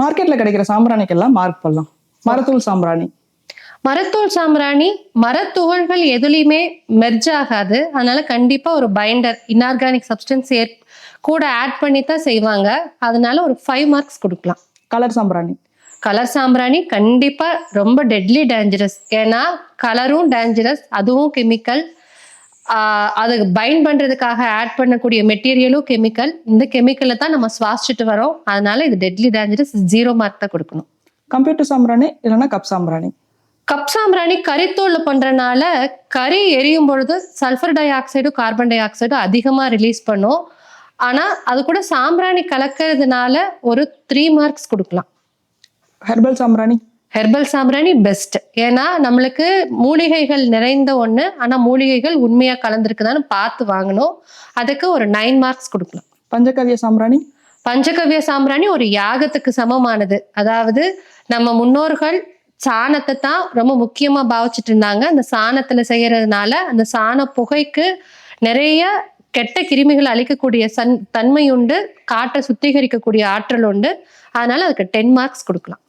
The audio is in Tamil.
மார்க்கெட்ல கிடைக்கிற சாம்பிராணிக்கெல்லாம் மார்க் பண்ணலாம் மரத்தூள் சாம்பிராணி. மரத்தூள் சாம்பிராணி மரத்துகள்கள் எதுலையுமே மெர்ஜ் ஆகாது. அதனால கண்டிப்பா ஒரு பைண்டர் இன்ஆர்கானிக் சப்ஸ்டன்ஸ் ஏற் கூட ஆட் பண்ணி தான் செய்வாங்க. அதனால ஒரு ஃபைவ் மார்க்ஸ் கொடுக்கலாம். கலர் சாம்பிராணி. கலர் சாம்பிராணி கண்டிப்பா ரொம்ப டெட்லி டேஞ்சரஸ் ஏன்னா கலரும் டேஞ்சரஸ் அதுவும் கெமிக்கல் அது பைண்ட் பண்றதுக்காக ஆட் பண்ணக்கூடிய மெட்டீரியலும் கெமிக்கல் இந்த கெமிக்கலை தான் நம்ம சுவாசிச்சுட்டு வரோம். அதனால இது டெட்லி டேஞ்சரஸ் ஜீரோ மார்க் தான் கொடுக்கணும். கம்ப்யூட்டர் சாம்பிராணி இல்லைன்னா கப் சாம்பிராணி. கப் சாம்பிராணி கரித்தூள்ல பண்றனால கறி எரியும் பொழுது சல்ஃபர் டை ஆக்சைடும் கார்பன் டை ஆக்சைடும் அதிகமா ரிலீஸ் பண்ணும். ஆனா அது கூட சாம்பிராணி கலக்கிறதுனால ஒரு த்ரீ மார்க்ஸ் கொடுக்கலாம். ஹெர்பல் சாம்பிராணி. ஹெர்பல் சாம்பிராணி பெஸ்ட். ஏன்னா நம்மளுக்கு மூலிகைகள் நிறைந்த ஒண்ணு ஆனா மூலிகைகள் உண்மையா கலந்துருக்குதான்னு பார்த்து வாங்கணும். அதுக்கு ஒரு நைன் மார்க்ஸ் கொடுக்கலாம் பஞ்சகவ்ய சாம்பிராணி? பஞ்சகவ்ய சாம்பிராணி ஒரு யாகத்துக்கு சமமானது. அதாவது நம்ம முன்னோர்கள் சாணத்தை தான் ரொம்ப முக்கியமா பாவிச்சிட்டு இருந்தாங்க. அந்த சாணத்துல செய்யறதுனால அந்த சாண புகைக்கு நிறைய கெட்ட கிருமிகள் அழிக்கக்கூடிய சன் தன்மை உண்டு காற்றை சுத்திகரிக்கக்கூடிய ஆற்றல் உண்டு. அதனால அதுக்கு டென் மார்க்ஸ் கொடுக்கலாம்.